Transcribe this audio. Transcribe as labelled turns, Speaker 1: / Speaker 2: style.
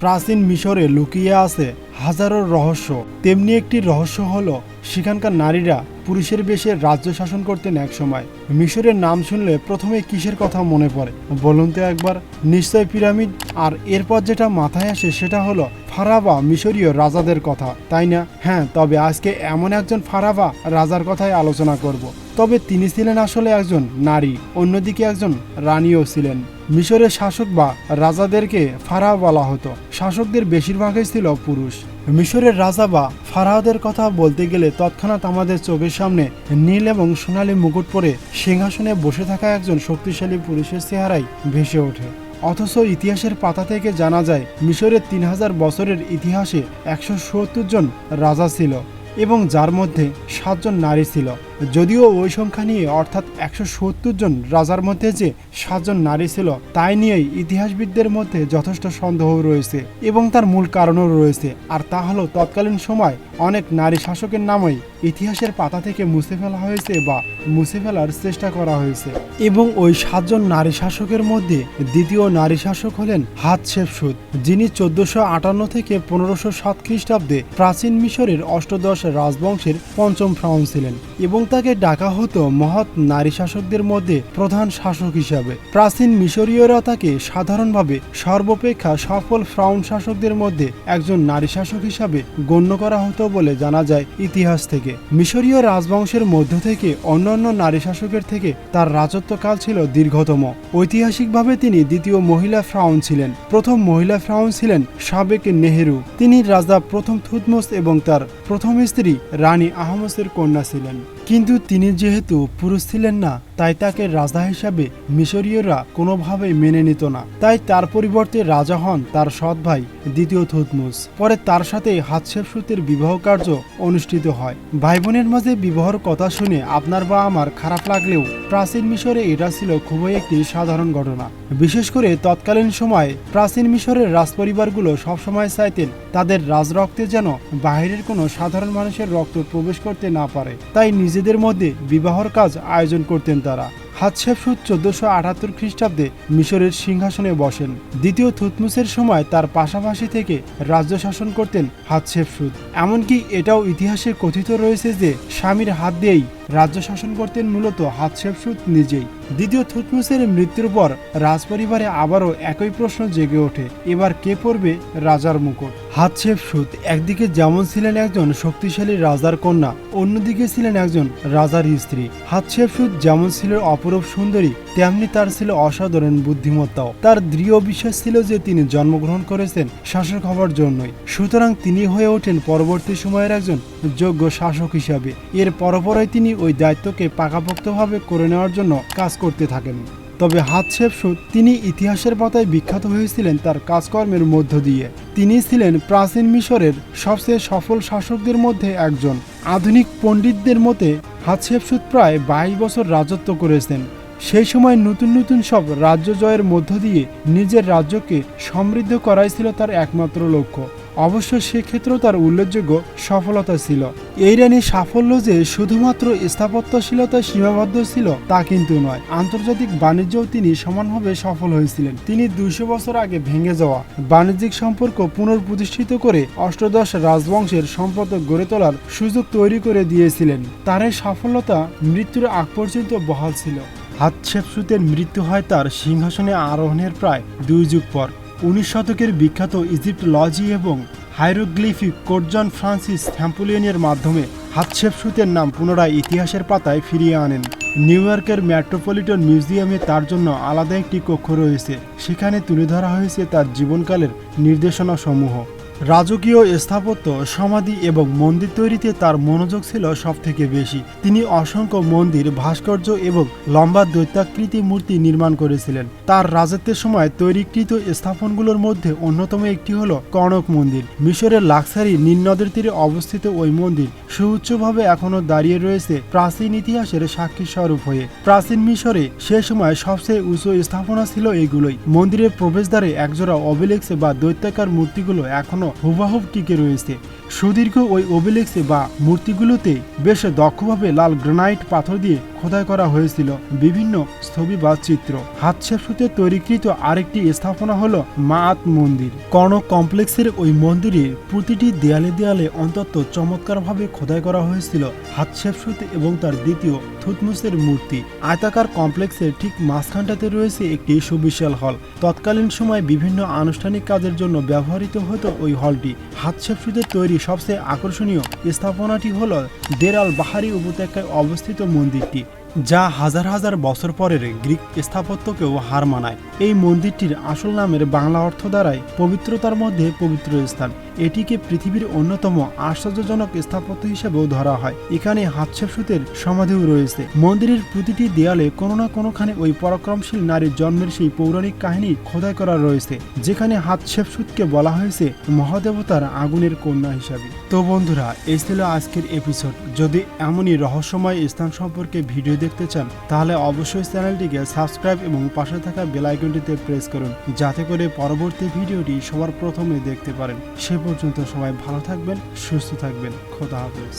Speaker 1: প্রাচীন মিশরে লুকিয়ে আছে হাজারো রহস্য। তেমনি একটি রহস্য হলো, সেখানকার নারীরা পুরুষের বেশে রাজ্য শাসন করতেন একসময়। মিশরের নাম শুনলে প্রথমে কিসের কথা মনে পড়ে? বলুন তো একবার। নিশ্চয় পিরামিড? আর এরপর যেটা মাথায় আসে সেটা হলো, ফারাবা মিশরীয় রাজাদের কথা, তাই না? হ্যাঁ তবে আজকে এমন একজন ফারাবা রাজার কথাই আলোচনা করব। তবে তিনি ছিলেন আসলে একজন নারী, অন্যদিকে একজন রানীও ছিলেন। মিশরের শাসক বা রাজাদেরকে ফারাহ বলা হতো। শাসকদের বেশিরভাগই ছিল পুরুষ। মিশরের রাজা বা ফারাহদের কথা বলতে গেলে তৎক্ষণাৎ আমাদের চোখের সামনে নীল এবং সোনালী মুকুট পরে সিংহাসনে বসে থাকা একজন শক্তিশালী পুরুষের চেহারাই ভেসে ওঠে। অথচ ইতিহাসের পাতা থেকে জানা যায়, মিশরের তিন হাজার বছরের ইতিহাসে একশো সত্তর জন রাজা ছিল এবং যার মধ্যে সাতজন নারী ছিল। যদিও ওই সংখ্যা নিয়ে অর্থাৎ একশো সত্তর জন রাজার মধ্যে যে সাতজন নারী ছিল, তাই নিয়েই ইতিহাসবিদদের মধ্যে যথেষ্ট সন্দেহ রয়েছে এবং তার মূল কারণও রয়েছে। আর তা হলো, তৎকালীন সময় অনেক নারী শাসকের নামই ইতিহাসের পাতা থেকে মুছে ফেলা হয়েছে বা মুছে ফেলার চেষ্টা করা হয়েছে। এবং ওই সাতজন নারী শাসকের মধ্যে দ্বিতীয় নারী শাসক হলেন হাত শেফসুদ যিনি চোদ্দশো আটান্ন থেকে পনেরোশো সাত খ্রিস্টাব্দে প্রাচীন মিশরের অষ্টদশ রাজবংশের পঞ্চম ফ্রাউন ছিলেন এবং তাকে ডাকা হতো মহৎ নারী শাসকদের মধ্যে প্রধান শাসক হিসাবে। প্রাচীন মিশরীয়রা তাকে সাধারণভাবে সর্বাপেক্ষা সফল ফ্রাউন শাসকদের মধ্যে একজন নারী শাসক হিসাবে গণ্য করা হতো বলে জানা যায় ইতিহাস থেকে। মিশরীয় রাজবংশের মধ্য থেকে অন্যান্য নারী শাসকের থেকে তার রাজত্বকাল ছিল দীর্ঘতম। ঐতিহাসিকভাবে তিনি দ্বিতীয় মহিলা ফ্রাউন ছিলেন। প্রথম মহিলা ফ্রাউন ছিলেন সাবেক নেহেরু। তিনি রাজা প্রথম থুতমোস এবং তার প্রথম স্ত্রী রানী আহমসের কন্যা ছিলেন। কিন্তু তিনি যেহেতু পুরুষ ছিলেন না তাই তাকে রাজা হিসাবে মিশরীয়রা কোনোভাবেই মেনে নিত না। তাই তার পরিবর্তে রাজা হন তার সৎ ভাই, দ্বিতীয় থুতমুস পরে তার সাথে হাতশেপসুতের বিবাহ কার্য অনুষ্ঠিত হয়। ভাই বোনের মাঝে বিবাহর কথা শুনে আপনার বা আমার খারাপ লাগলেও প্রাচীন মিশরে এটা ছিল খুবই একটি সাধারণ ঘটনা। বিশেষ করে তৎকালীন সময়ে প্রাচীন মিশরের রাজপরিবারগুলো সবসময় চাইতেন তাদের রাজরক্তে যেন বাইরের কোনো সাধারণ মানুষের রক্ত প্রবেশ করতে না পারে। তাই নিজেদের মধ্যে বিবাহর কাজ আয়োজন করতেন তারা হাতশেপসুদ চোদ্দশো আটাত্তর খ্রিস্টাব্দে মিশরের সিংহাসনে বসেন। দ্বিতীয় থুতমুসের সময় তার পাশাপাশি থেকে রাজ্য শাসন করতেন হাতশেপসুদ এমনকি এটাও ইতিহাসে কথিত রয়েছে যে স্বামীর হাত দিয়েই রাজ্য শাসন করতেন মূলত হাতশেপসুদ নিজেই। দ্বিতীয় থুতমুসের মৃত্যুর পর রাজপরিবারে আবারও একই প্রশ্ন জেগে ওঠে, এবার কে পড়বে রাজার মুকুট? হাতশেপসুদ একদিকে যেমন ছিলেন একজন শক্তিশালী রাজার কন্যা, অন্যদিকে ছিলেন একজন রাজার স্ত্রী। হাতশেপসুদ যেমন ছিল অপরূপ সুন্দরী, তেমনি তার ছিল অসাধারণ বুদ্ধিমত্তাও। তার দৃঢ় বিশ্বাস ছিল যে তিনি জন্মগ্রহণ করেছেন শাসক হওয়ার জন্যই। সুতরাং তিনি হয়ে ওঠেন পরবর্তী সময়ের একজন যোগ্য শাসক হিসাবে। এর পরপরই তিনি ওই দায়িত্বকে পাকাপোক্তভাবে করে নেওয়ার জন্য কাজ করতে থাকেন। তবে হাতশেপসুদ তিনি ইতিহাসের পাতায় বিখ্যাত হয়েছিলেন তার কাজকর্মের মধ্য দিয়ে। তিনি ছিলেন প্রাচীন মিশরের সবচেয়ে সফল শাসকদের মধ্যে একজন। আধুনিক পণ্ডিতদের মতে হাতশেপসুদ প্রায় বাইশ বছর রাজত্ব করেছেন। সেই সময় নতুন নতুন সব রাজ্য জয়ের মধ্য দিয়ে নিজের রাজ্যকে সমৃদ্ধ করাই ছিল তার একমাত্র লক্ষ্য। অবশ্য সেক্ষেত্রেও তার উল্লেখযোগ্য সফলতা ছিল। এই রানীর সাফল্য যে শুধুমাত্র স্থাপত্যশীলতায় সীমাবদ্ধ ছিল তা কিন্তু নয়। আন্তর্জাতিক বাণিজ্যও তিনি সমানভাবে সফল হয়েছিলেন। তিনি দুইশো বছর আগে ভেঙে যাওয়া বাণিজ্যিক সম্পর্ক পুনর্প্রতিষ্ঠিত করে অষ্টদশ রাজবংশের সম্পদ গড়ে তোলার সুযোগ তৈরি করে দিয়েছিলেন। তার এই সফলতা মৃত্যুর আগ পর্যন্ত বহাল ছিল। হাতশেপসুতের মৃত্যু হয় তার সিংহাসনে আরোহণের প্রায় দুই যুগ পর। উনিশ শতকের বিখ্যাত ইজিপ্ট লজি এবং হাইরোগ্লিফিক কোর্জন ফ্রান্সিস থ্যাম্পুলিয়নের মাধ্যমে হাতশেপসুতের নাম পুনরায় ইতিহাসের পাতায় ফিরিয়ে আনেন। নিউ ইয়র্কের মেট্রোপলিটন মিউজিয়ামে তার জন্য আলাদা একটি কক্ষ রয়েছে। সেখানে তুলে ধরা হয়েছে তার জীবনকালের নির্দেশনা সমূহ রাজকীয় স্থাপত্য, সমাধি এবং মন্দির তৈরিতে তার মনোযোগ ছিল সব থেকে বেশি। তিনি অসংখ্য মন্দির, ভাস্কর্য এবং লম্বা দৈত্যাকৃতি মূর্তি নির্মাণ করেছিলেন। তার রাজত্বের সময় তৈরিকৃত স্থাপনগুলোর মধ্যে অন্যতম একটি হল কনক মন্দির। মিশরের লাক্সারি নীল নদের তীরে অবস্থিত ওই মন্দির সুউচ্চভাবে এখনও দাঁড়িয়ে রয়েছে প্রাচীন ইতিহাসের সাক্ষী স্বরূপ হয়ে। প্রাচীন মিশরে সে সময় সবচেয়ে উঁচু স্থাপনা ছিল এগুলোই। মন্দিরের প্রবেশদ্বারে একজোড়া অবিলেক্স বা দৈত্যাকার মূর্তিগুলো এখনও হুবাহুব টিকে রয়েছে। সুদীর্ঘ ওই ওবিলেক্সে বা মূর্তিগুলোতে বেশ দক্ষভাবে লাল গ্রানাইট পাথর দিয়ে খোদাই করা হয়েছিল। বিভিন্ন ছবি বা চিত্র। হাতশেপসুতে তৈরিকৃত আরেকটি স্থাপনা হলো মাত মন্দির। কর্ণক কমপ্লেক্সের ওই মন্দিরের প্রতিটি দেয়ালে দেয়ালে অন্তত চমৎকারভাবে খোদাই করা হয়েছিল হাতশেপসুতে এবং তার দ্বিতীয় থুতমুসের মূর্তি। আয়তাকার কমপ্লেক্সের ঠিক মাঝখানটাতে রয়েছে একটি সুবিশাল হল। তৎকালীন সময় বিভিন্ন আনুষ্ঠানিক কাজের জন্য ব্যবহৃত হতো ওই হলটি হাতশেপসুতে তৈরি সবচেয়ে আকর্ষণীয় স্থাপনাটি হল দেরাল বাহারি উপত্যকায় অবস্থিত মন্দিরটি। যা হাজার হাজার বছর পরের গ্রিক স্থাপত্যকেও হার মানায়। এই মন্দিরটির আসল নামের বাংলা অর্থ দ্বারাই পবিত্রতার মধ্যে পবিত্র স্থান। এটিকে পৃথিবীর অন্যতম আশ্চর্যজনক স্থাপত্য হিসেবেও ধরা হয়। এখানে হাতশেপসুতের সমাধিও রয়েছে। মন্দিরের প্রতিটি দেয়ালে কোনো না কোনোখানে ওই পরাক্রমশীল নারীর জন্মের সেই পৌরাণিক কাহিনী খোদাই করা রয়েছে, যেখানে হাতশেপসুতকে বলা হয়েছে মহাদেবতার আগুনের কন্যা হিসাবে। তো বন্ধুরা, এই ছিল আজকের এপিসোড যদি এমনই রহস্যময় স্থান সম্পর্কে ভিডিও দেখতে চান, তাহলে অবশ্যই চ্যানেলটিকে সাবস্ক্রাইব এবং পাশে থাকা বেল আইকনটিতে প্রেস করুন, যাতে করে পরবর্তী ভিডিওটি সবার প্রথমে দেখতে পারেন। সে পর্যন্ত সবাই ভালো থাকবেন, সুস্থ থাকবেন। খোদা হাফেজ।